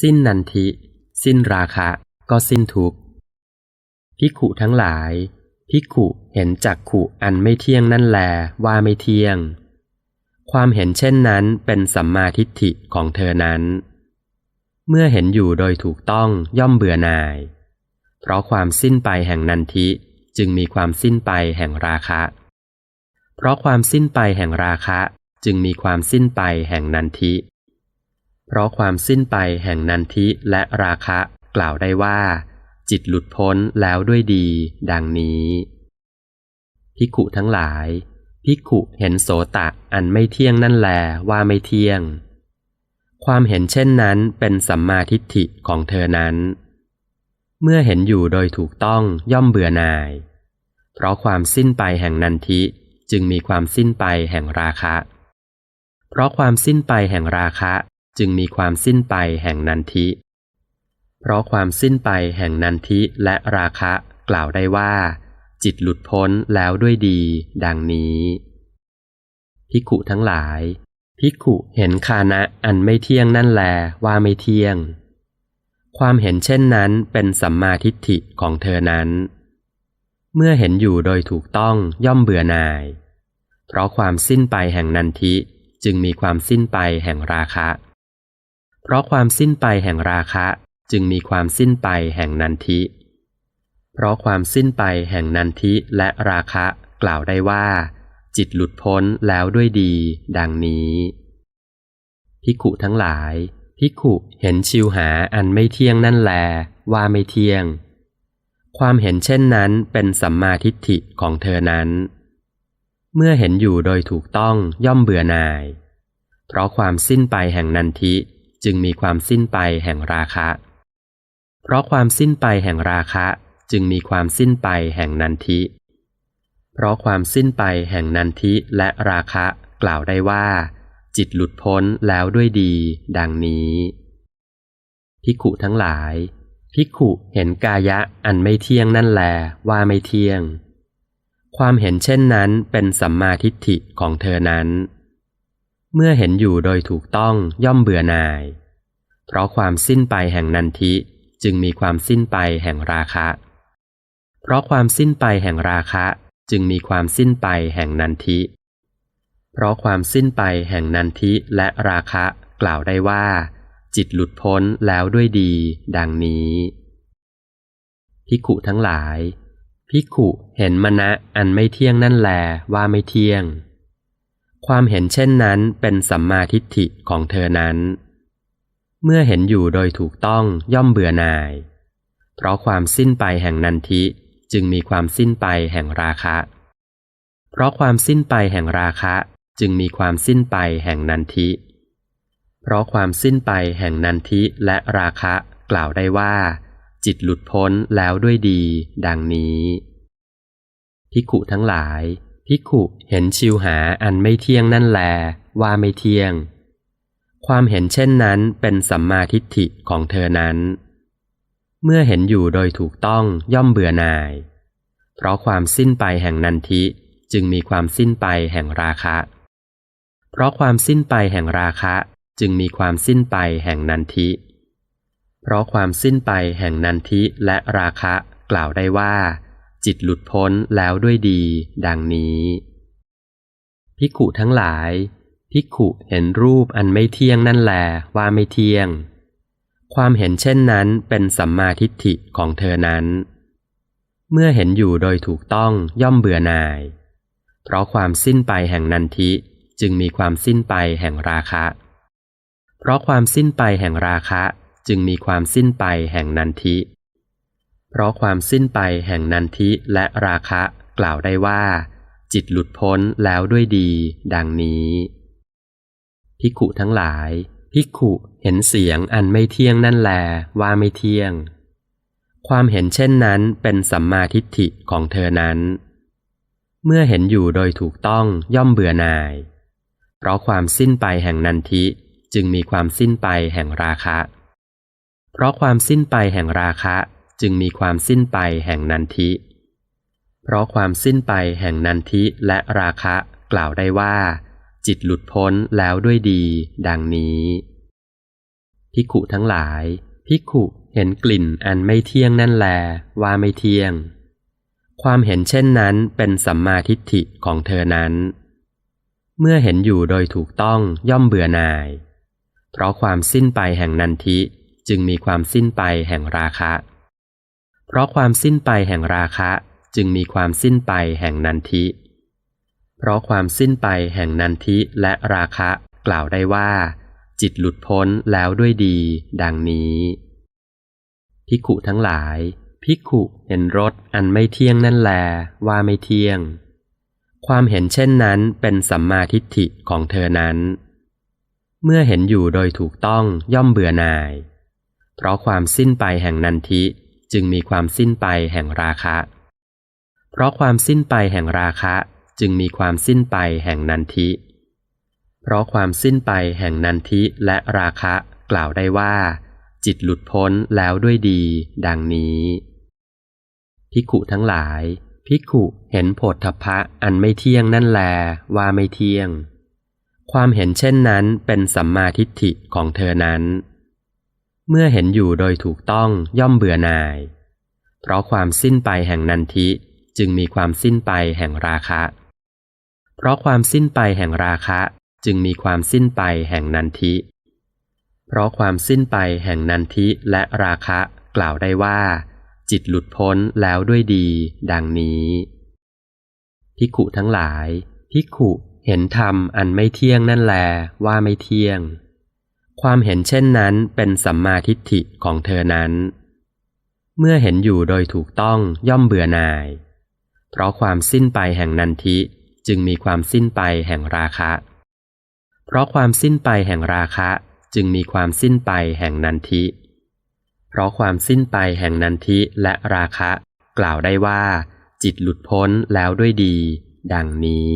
สิ้นนันทิ สิ้นราคะ ก็สิ้นทุกข์ภิขุทั้งหลายภิขุเห็นจักขุอันไม่เที่ยงนั่นแลว่าไม่เที่ยง ความเห็นเช่นนั้นเป็นสัมมาทิฏฐิของเธอนั้น เมื่อเห็นอยู่โดยถูกต้องย่อมเบื่อหน่าย เพราะความสิ้นไปแห่งนันทิจึงมีความสิ้นไปแห่งราคะ เพราะความสิ้นไปแห่งราคะจึงมีความสิ้นไปแห่งนันทิ เพราะความสิ้นไปแห่งนันทิและราคะ กล่าวได้ว่า จิตหลุดพ้นแล้วด้วยดี ดังนี้ภิกุทั้งหลายภิกุเห็นโสตะอันไม่เที่ยงนั่นแลว่าไม่เที่ยง ความเห็นเช่นนั้นเป็นสัมมาทิฏฐิของเธอนั้น เมื่อเห็นอยู่โดยถูกต้องย่อมเบื่อหน่าย เพราะความสิ้นไปแห่งนันทิจึงมีความสิ้นไปแห่งราคะ เพราะความสิ้นไปแห่งราคะ จึงมีความสิ้นไปแห่งนันทิ เพราะความสิ้นไปแห่งนันทิและราคะกล่าวได้ว่า จิตหลุดพ้นแล้วด้วยดี ดังนี้ภิกุทั้งหลายภิกุเห็นคานะอันไม่เที่ยงนั่นแลว่าไม่เที่ยง ความเห็นเช่นนั้นเป็นสัมมาทิฏฐิของเธอนั้น เมื่อเห็นอยู่โดยถูกต้องย่อมเบื่อหน่าย เพราะความสิ้นไปแห่งนันทิจึงมีความสิ้นไปแห่งราคะ เพราะความสิ้นไปแห่งราคะจึงมีความสิ้นไปแห่งนันทิ เพราะความสิ้นไปแห่งนันทิและราคะกล่าวได้ว่า จิตหลุดพ้นแล้วด้วยดี ดังนี้ภิกุทั้งหลายภิกุเห็นชิวหาอันไม่เที่ยงนั่นแล ว่าไม่เที่ยง ความเห็นเช่นนั้นเป็นสัมมาทิฏฐิของเธอนั้น เมื่อเห็นอยู่โดยถูกต้องย่อมเบื่อหน่าย เพราะความสิ้นไปแห่งนันทิ จึงมีความสิ้นไปแห่งราคะ เพราะความสิ้นไปแห่งราคะจึงมีความสิ้นไปแห่งนันทิ เพราะความสิ้นไปแห่งนันทิและราคะกล่าวได้ว่า จิตหลุดพ้นแล้วด้วยดี ดังนี้ภิกขุทั้งหลายภิกขุเห็นกายะอันไม่เที่ยงนั่นแลว่าไม่เที่ยง ความเห็นเช่นนั้นเป็นสัมมาทิฏฐิของเธอนั้น เมื่อเห็นอยู่โดยถูกต้องย่อมเบื่อหน่าย เพราะความสิ้นไปแห่งนันทิจึงมีความสิ้นไปแห่งราคะ เพราะความสิ้นไปแห่งราคะจึงมีความสิ้นไปแห่งนันทิ เพราะความสิ้นไปแห่งนันทิและราคะกล่าวได้ว่า จิตหลุดพ้นแล้วด้วยดี ดังนี้ภิกุทั้งหลายภิกุเห็นมณะอันไม่เที่ยงนั่นแลว่าไม่เที่ยง ความเห็นเช่นนั้นเป็นสัมมาทิฏฐิของเธอนั้น เมื่อเห็นอยู่โดยถูกต้องย่อมเบื่อหน่าย เพราะความสิ้นไปแห่งนันทิจึงมีความสิ้นไปแห่งราคะ เพราะความสิ้นไปแห่งราคะจึงมีความสิ้นไปแห่งนันทิ เพราะความสิ้นไปแห่งนันทิและราคะกล่าวได้ว่า จิตหลุดพ้นแล้วด้วยดี ดังนี้ภิกขุทั้งหลาย ภิกขุเห็นชิวหาอันไม่เที่ยงนั่นแล ว่าไม่เที่ยง ความเห็นเช่นนั้นเป็นสัมมาทิฏฐิของเธอนั้น เมื่อเห็นอยู่โดยถูกต้องย่อมเบื่อหน่าย เพราะความสิ้นไปแห่งนันทิจึงมีความสิ้นไปแห่งราคะ เพราะความสิ้นไปแห่งราคะจึงมีความสิ้นไปแห่งนันทิ เพราะความสิ้นไปแห่งนันทิและราคะกล่าวได้ว่า จิตหลุดพ้นแล้วด้วยดี ดังนี้ภิกุทั้งหลายภิกุเห็นรูปอันไม่เที่ยงนั่นแหลว่าไม่เที่ยง ความเห็นเช่นนั้นเป็นสัมมาทิฏฐิของเธอนั้น เมื่อเห็นอยู่โดยถูกต้องย่อมเบื่อหน่าย เพราะความสิ้นไปแห่งนันทิจึงมีความสิ้นไปแห่งราคะ เพราะความสิ้นไปแห่งราคะจึงมีความสิ้นไปแห่งนันทิ เพราะความสิ้นไปแห่งนันทิและราคะกล่าวได้ว่า จิตหลุดพ้นแล้วด้วยดี ดังนี้ภิกุทั้งหลายภิกุเห็นเสียงอันไม่เที่ยงนั่นแลว่าไม่เที่ยง ความเห็นเช่นนั้นเป็นสัมมาทิฏฐิของเธอนั้น เมื่อเห็นอยู่โดยถูกต้องย่อมเบื่อหน่าย เพราะความสิ้นไปแห่งนันทิจึงมีความสิ้นไปแห่งราคะ เพราะความสิ้นไปแห่งราคะ จึงมีความสิ้นไปแห่งนันทิ เพราะความสิ้นไปแห่งนันทิและราคะกล่าวได้ว่า จิตหลุดพ้นแล้วด้วยดี ดังนี้ภิกขุทั้งหลายภิกขุเห็นกลิ่นอันไม่เที่ยงนั่นแลว่าไม่เที่ยง ความเห็นเช่นนั้นเป็นสัมมาทิฏฐิของเธอนั้น เมื่อเห็นอยู่โดยถูกต้องย่อมเบื่อหน่าย เพราะความสิ้นไปแห่งนันทิจึงมีความสิ้นไปแห่งราคะ เพราะความสิ้นไปแห่งราคะจึงมีความสิ้นไปแห่งนันทิ เพราะความสิ้นไปแห่งนันทิและราคะกล่าวได้ว่า จิตหลุดพ้นแล้วด้วยดี ดังนี้ภิกขุทั้งหลายภิกขุเห็นรถอันไม่เที่ยงนั่นแลว่าไม่เที่ยง ความเห็นเช่นนั้นเป็นสัมมาทิฏฐิของเธอนั้น เมื่อเห็นอยู่โดยถูกต้องย่อมเบื่อหน่าย เพราะความสิ้นไปแห่งนันทิ จึงมีความสิ้นไปแห่งราคะ เพราะความสิ้นไปแห่งราคะจึงมีความสิ้นไปแห่งนันทิ เพราะความสิ้นไปแห่งนันทิและราคะกล่าวได้ว่า จิตหลุดพ้นแล้วด้วยดี ดังนี้ภิกขุทั้งหลาย ภิกขุเห็นโผฏฐัพพะอันไม่เที่ยงนั่นแลว่าไม่เที่ยง ความเห็นเช่นนั้นเป็นสัมมาทิฏฐิของเธอนั้น เมื่อเห็นอยู่โดยถูกต้องย่อมเบื่อหน่าย เพราะความสิ้นไปแห่งนันทิจึงมีความสิ้นไปแห่งราคะ เพราะความสิ้นไปแห่งราคะจึงมีความสิ้นไปแห่งนันทิ เพราะความสิ้นไปแห่งนันทิและราคะกล่าวได้ว่า จิตหลุดพ้นแล้วด้วยดี ดังนี้ภิกขุทั้งหลายภิกขุเห็นธรรมอันไม่เที่ยงนั่นแลว่าไม่เที่ยง ความเห็นเช่นนั้นเป็นสัมมาทิฏฐิของเธอนั้น เมื่อเห็นอยู่โดยถูกต้องย่อมเบื่อหน่าย เพราะความสิ้นไปแห่งนันทิจึงมีความสิ้นไปแห่งราคะ เพราะความสิ้นไปแห่งราคะจึงมีความสิ้นไปแห่งนันทิ เพราะความสิ้นไปแห่งนันทิและราคะ กล่าวได้ว่า จิตหลุดพ้นแล้วด้วยดี ดังนี้